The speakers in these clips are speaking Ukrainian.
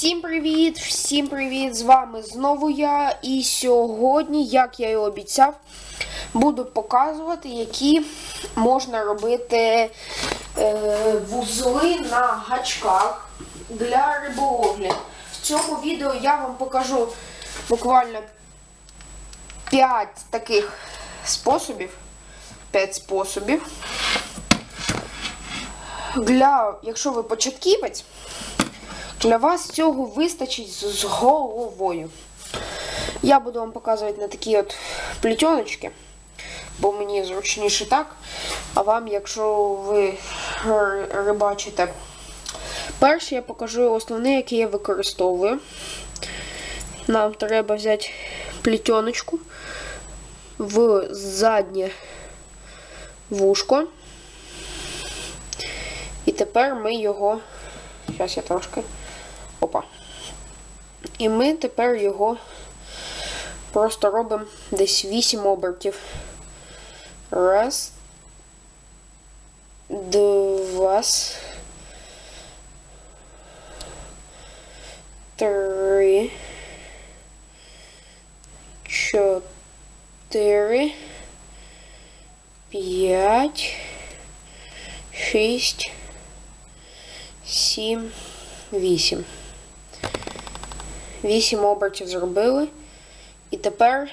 Всім привіт! Всім привіт! З вами знову я. І сьогодні, як я і обіцяв, буду показувати, які можна робити е, вузли на гачках для риболовлі. В цьому відео я вам покажу буквально 5 таких способів. 5 способів. Для, якщо ви початківець, для вас цього вистачить з головою. Я буду вам показувати на такі от плетеночки, бо мені зручніше так. А вам, якщо ви рибачите, перше я покажу основне, яке я використовую. Нам треба взяти плетеночку в заднє вушко. І тепер ми його. Зараз я трошки. Опа. І ми тепер його просто робимо десь 8 обертів. Раз. Два. Три. Чотири. П'ять. Шість. Сім. Вісім. Вісім обертів зробили. І тепер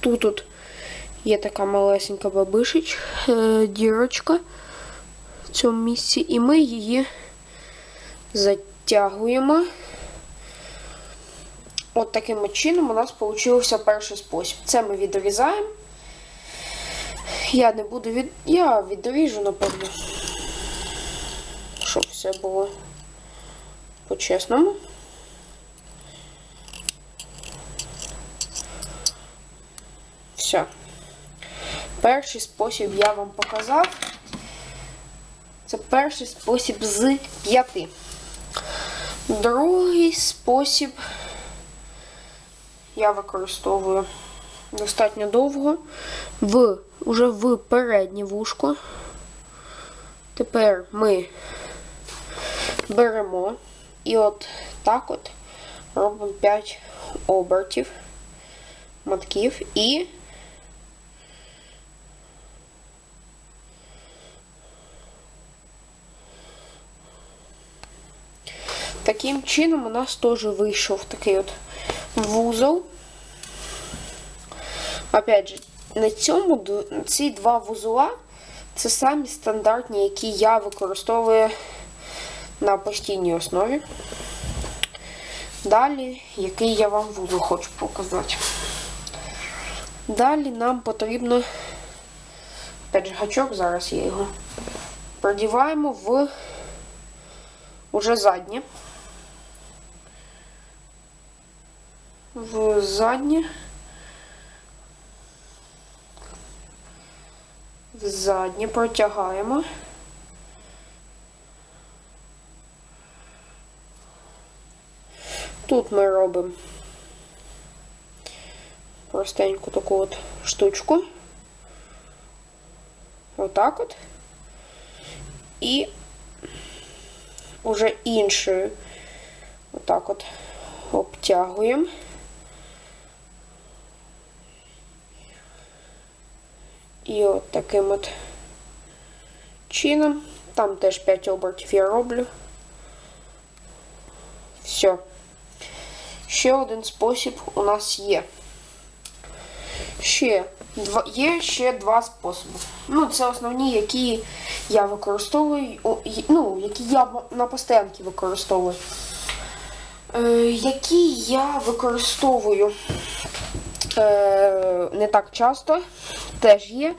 тут тут є така малесенька бабишеч, е, дірочка в цьому місці, і ми її затягуємо. От таким чином у нас вийшов перший спосіб. Це ми відрізаємо. Я не буду від. Я відріжу, напевно. Щоб все було по-чесному. Все. Перший спосіб я вам показав. Це перший спосіб з п'яти. Другий спосіб я використовую достатньо довго. В, уже в переднє вушко. Тепер ми беремо і от так от робимо 5 обертів, мотків і таким чином у нас теж вийшов такий от вузол. Опять же, на цьому ці два вузла це самі стандартні, які я використовую на постійній основі. Далі, який я вам вузол хочу показати. Далі нам потрібно, опять же, гачок, зараз я його продіваємо в уже заднє. В заднє. В заднє протягаємо. Тут ми робимо простеньку таку от штучку. Отак от. І уже іншою отак от обтягуємо. І от таким от чином. Там теж 5 обертів я роблю. Все. Ще один спосіб у нас є. Ще два, є ще два способи. Ну, це основні, які я використовую, ну, які я на постоянці використовую. Е, які я використовую е, не так часто, теж є.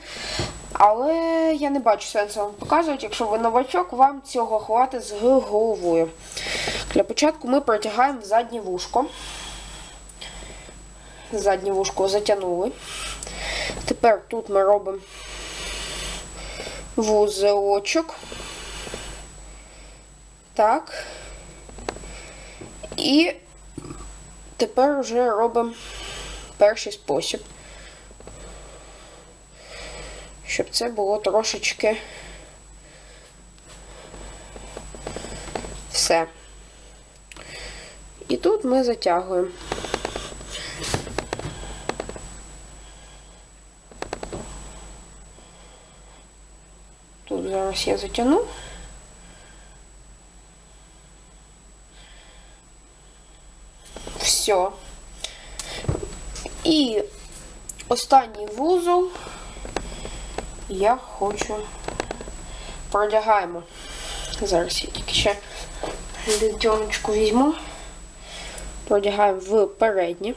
Але я не бачу сенсу вам показувати. Якщо ви новачок, вам цього хватить з головою. Для початку ми протягаємо в заднє вушко. Заднє вушко затягнули. Тепер тут ми робимо вузелочок. Так. І тепер вже робимо перший спосіб. Щоб це було трошечки все. І тут ми затягуємо. Тут зараз я затягну. Все. І останній вузол я хочу продягаємо. Зараз я тільки ще лідьоночку візьму. Продягаємо в переднє.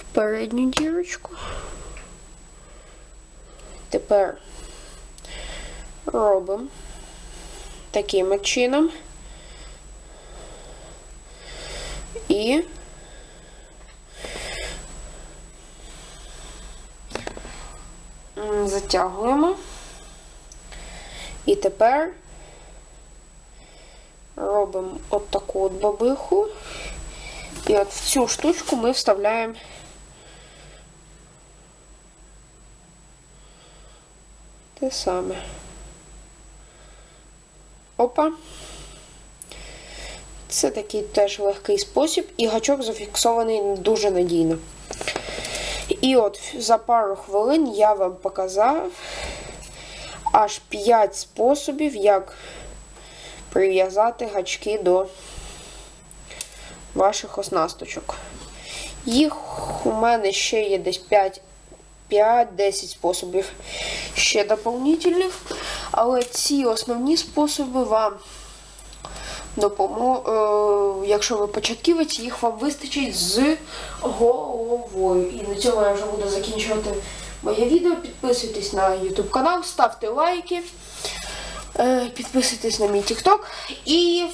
В передню дірочку. Тепер робимо таким чином. І затягуємо. І тепер робимо от таку от бабиху. І от в цю штучку ми вставляємо те саме. Опа. Це такий теж легкий спосіб, і гачок зафіксований дуже надійно. І от за пару хвилин я вам показав аж 5 способів, як прив'язати гачки до ваших оснасточок. Їх у мене ще є десь 5 5-10 способів ще доповнительних. Але ці основні способи вам допомо... е, якщо ви початківець, їх вам вистачить з головою. І на цьому я вже буду закінчувати моє відео. Підписуйтесь на YouTube канал, ставте лайки, е, підписуйтесь на мій TikTok і